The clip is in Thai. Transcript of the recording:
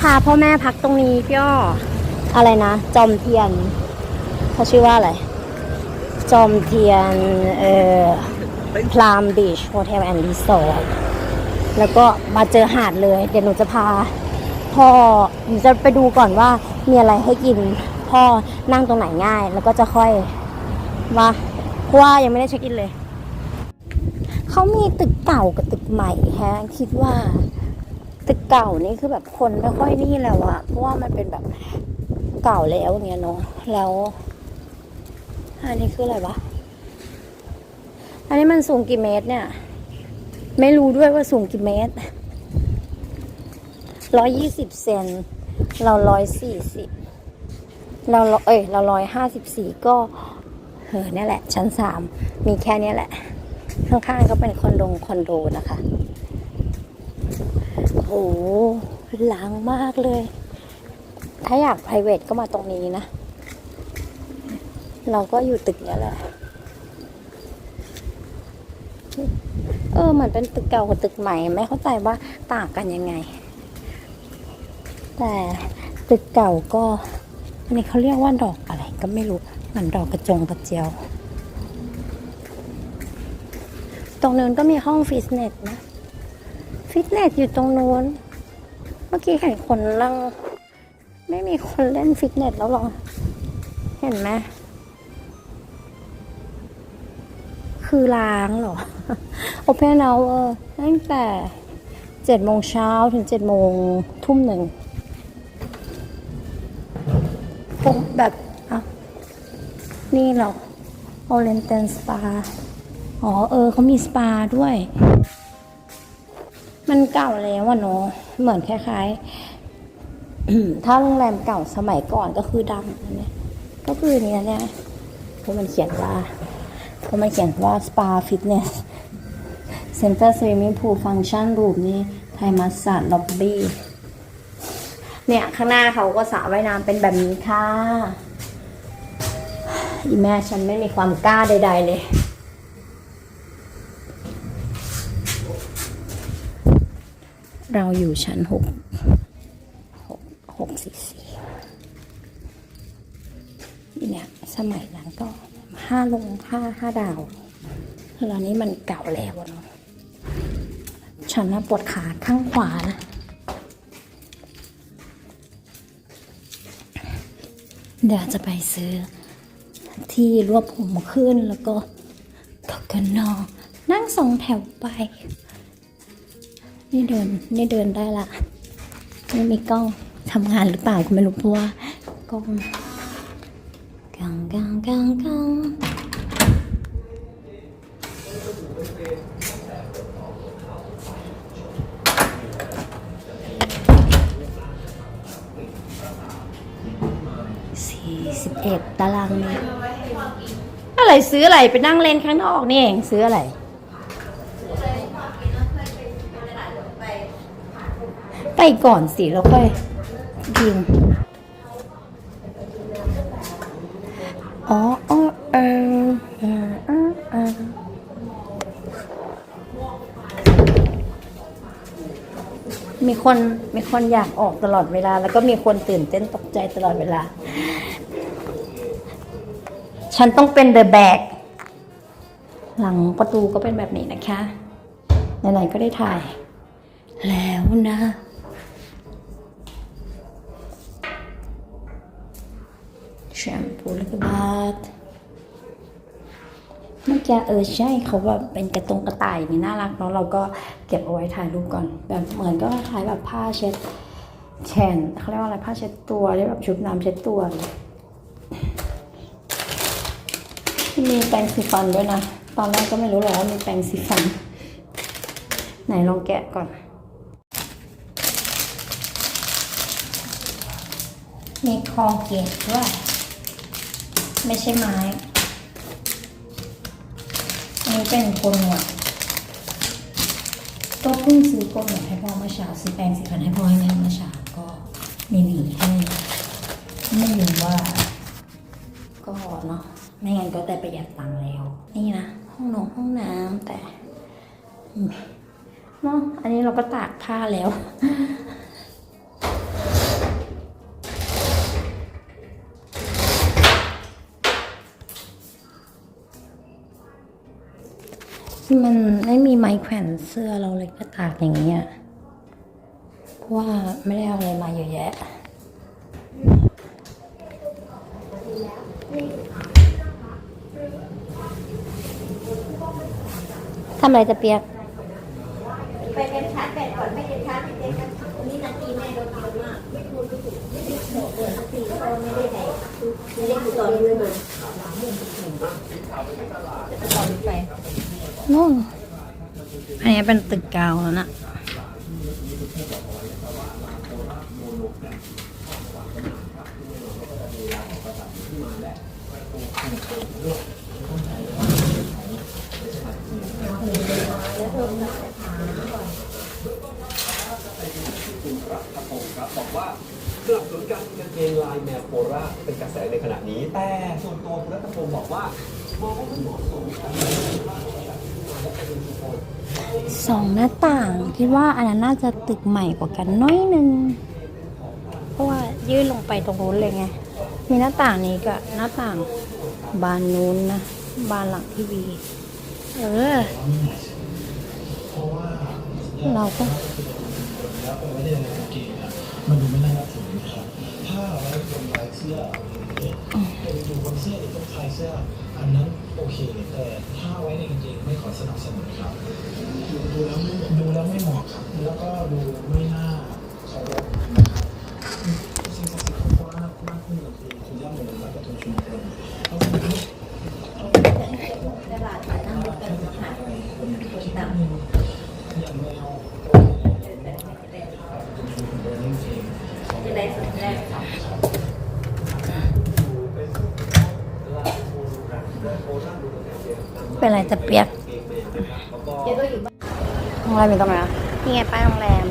พาพ่อแม่พักตรงนี้พี่อ้ออะไรนะ จอมเทียนเขาชื่อว่าอะไร จอมเทียน เอ่อพลามบีชโฮเทลแอนด์รีสอร์ทแล้วก็มาเจอหาดเลย เดี๋ยวหนูจะพา พ่อหนูจะไปดูก่อนว่ามีอะไรให้กิน พ่อนั่งตรงไหนง่าย แล้วก็จะค่อยว่าเพราะว่ายังไม่ได้เช็คอินเลย เขามีตึกเก่ากับตึกใหม่ฮะ คิดว่า ตึกเก่านี่คือแบบคนไม่ค่อยนี่แล้วอะเพราะว่ามันเป็นแบบเก่าแล้วอย่างเงี้ยเนาะแล้วอันนี้คืออะไรวะอันนี้มันสูงกี่เมตรเนี่ย ไม่รู้ด้วยว่าสูงกี่เมตรร้อยยี่สิบเซนเราร้อยสี่สิบเราเอ้ยเราร้อยห้าสิบสี่ก็เออเนี่ยแหละ ชั้นสามมีแค่เนี้ยแหละ ข้างๆก็เป็นคอนโดคอนโดนะคะ โอ้หล้างมากเลย ถ้าอยาก p r i v a t ก็มาตรงนี้นะ เราก็อยู่ตึกนี้แหละ เออเหมือนเป็นตึกเก่ากับตึกใหม่ ไม่เข้าใจว่าต่างกันยังไง แต่ตึกเก่าก็อันนี้เขาเรียกว่าดอกอะไรก็ไม่รู้เหมือนดอกกระจงกระเจียว ตรงนู้นก็มีห้องฟิตเนสนะ ฟิตเนสอยู่ตรงนู้น เมื่อกี้เห็นคนนั่งไม่มีคนเล่นฟิตเนสแล้วหรอ เห็นไหม คือล้างหรอ Open hour ตั้งแต่เจ็ดโมงเช้าถึงเจ็ดโมงทุ่มหนึ่งผมแบบอะนี่หรอ Oriental Spa อ๋อ เออเขามีสปาด้วย มันเก่าแล้วอะเนาะเหมือนคล้ายๆถ้าโรงแรมเก่าสมัยก่อนก็คือดำนเนี้ยก็คืออนนี้เนี่ยเพราะมันเขียนว่าเพราะมันเขียนว่า spa fitness center swimming pool function room นี่ไทยมัสซัดล็อบบี้เนี่ย ข้างหน้าเขาก็สระว่ายน้ำเป็นแบบนี้ค่ะ อีแม่ฉันไม่มีความกล้าใด ๆ เลย เราอยู่ชั้นหกหกหกสี่สี่เนี่ยสมัยนั้นก็ห้าลงห้าห้าดาวแล้วนี้มันเก่าแล้วเนาะฉันนะปวดขาข้างขวานะเดี๋ยวจะไปซื้อที่รวบผมขึ้นแล้วก็กกันนอนนั่งสองแถวไป นี่เดินนี่เดินได้ละไม่มีกล้องทำงานหรือเปล่าก็ไม่รู้เพราะว่ากล้องกังกังกังกังสี่สิบเอ็ดตารางเมตรอะไรซื้ออะไรไปนั่งเล่นข้างนอกนี่เองซื้ออะไร ไปก่อนสิแล้วค่อยยิงอ๋ออ๋อเออเออเออเออมีคนมีคนอยากออกตลอดเวลา แล้วก็มีคนตื่นเต้นตกใจตลอดเวลา ฉันต้องเป็นเดอะแบกหลังประตูก็เป็นแบบนี้นะคะ ไหนๆก็ได้ถ่าย แล้วนะ แชมพูแล้วก็บาทเมื่อกี้เออใช่เขาแบบเป็นกระตรงกระต่ายนี่น่ารักเนาะเราก็เก็บเอาไว้ถ่ายรูปก่อน แบบเหมือนก็คล้ายแบบผ้าเช็ดแขนเขาเรียกว่าอะไรผ้าเช็ดตัวที่แบบชุบน้ำเช็ดตัวเลยมีแปรงสีฟันด้วยนะ ตอนแรกก็ไม่รู้หรอกว่ามีแปรงสีฟัน ไหนลองแกะก่อน มีคอเกตด้วย ไม่ใช่ไม้ อันนี้เป็นโกนหนวดก็เพิ่งซื้อโกนหนวดให้พ่อเมื่อเช้าซื้อแปรงสีฟันให้พ่อให้แม่เมื่อเช้าก็มีหวีให้ไม่รู้ว่า ก็เนาะไม่งั้นก็แต่ประหยัดตังค์แล้ว นี่นะห้องนอนห้องน้ำแต่เนาะอันนี้เราก็ตากผ้าแล้ว มันไม่มีไม้แขวนเสื้อเราเลยก็ตากอย่างเงี้ยเพราะว่าไม่ได้เอาอะไรมาเยอะแยะทำอะไรจะเปียก ไปเอ็มชาร์จแบตก่อนไม่เอ็มชาร์จเต็กันวันนี้นาทีแม่โดนเยอะมากไม่พูดไม่ถูกไม่ได้โดนเปิดนาทีเพราะไม่ได้ไหนไม่ได้คือตอนนี้เลยนู่นอั นนี้เป็นตึกเก่าแล้วนะบอกว่าสนับสนุนการกางเกงลายแมวโคราชเป็นกระแสในขณะนี้ แต่ส่วนตัวคุณรัตพงศ์บอกว่ามองว่าไม่เหมาะสมกับ สองหน้าต่างคิดว่าอันนั้นน่าจะตึกใหม่กว่ากันน้อยนึงเพราะว่ายื่นลงไปตรงนู้นเลยไงมีหน้าต่างนี้กับหน้าต่างบานนู้นนะบานหลังทีวีเออเราก็มันดูไม่น่านับถือนะครับถ้าไว้บนลายเสื้อ ยู่บนเสื้อหรือตรงชายเสื้อ อันนั้นโอเค แต่ถ้าไว้ในกางเกงไม่ขอสนับสนุนครับดูแล้วไม่ดูแล้วไม่เหมาะครับ แล้วก็ดูไม่น่าเคารพนะครับสิ่งศักดิ์สิทธิ์ของโคราชมากขึ้นกับคือคุณย่าโมและประตูชุมพลเพราะฉะนั้นตลาดขายน้ำมันกันมหายคนต่ำอย่างแนวจะได้สุดแรก เป็นอะไรจะเปียกเจ๊ก็อยู่บ้านโรงแรมอยู่ตรงไหนอะนี่ไงป้ายโรงแรม